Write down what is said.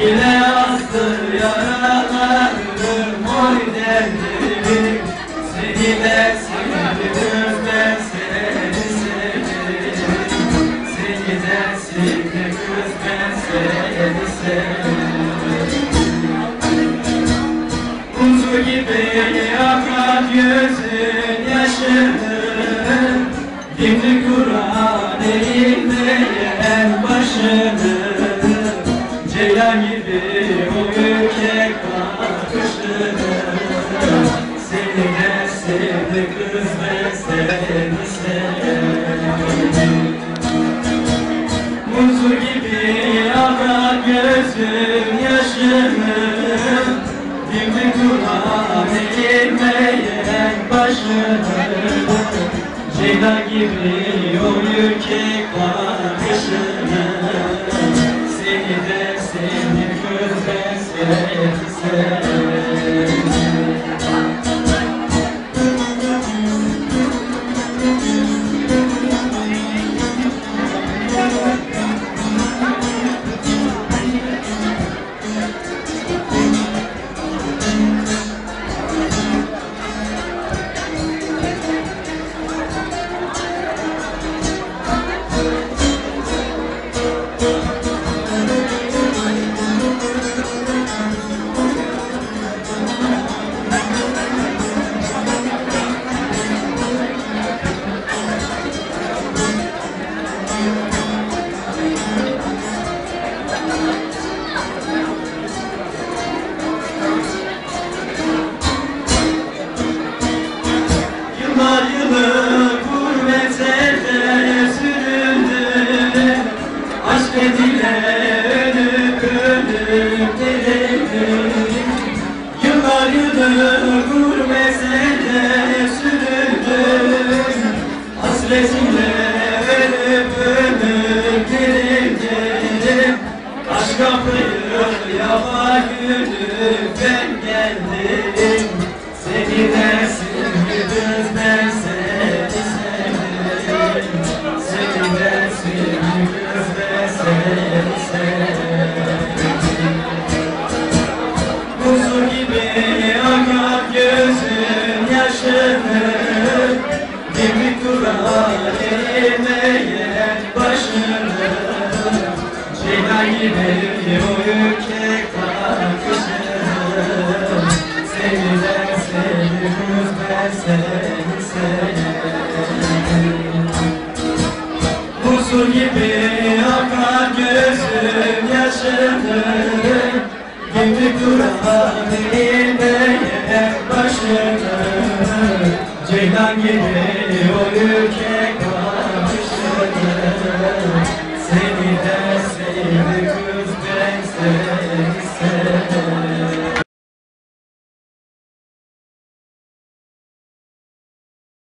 Yine astır yarana ömür boy derdim Seni de sevdim ben seni sevdim Seni de sevdim ben seni sevdim. Kuzu gibi akar gözün yaşını Dimdik Kur'an elinde yer başını. Eğilmeyen başını Ceylan gibi o ürkek bakışını Hasretinle ölüp ölüp dirildi Aşk kapıyı yaba gülüp ben geldim eğilmeyen başını Ceylan gibi o ürkek bakışını Seni de sevdim ben seni sevdim. Kuzu gibi akar gözüm yaşını Dimdik duran eğilmeyen başını Ceylan gibi o ülke